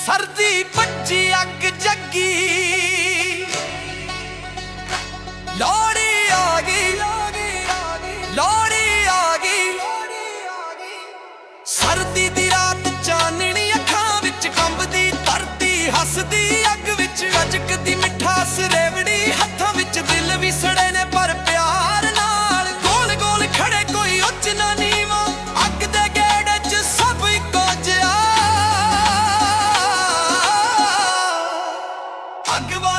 ਸਰਦੀ ਭੱਜੀ ਅੱਗ ਜੱਗੀ 그만큼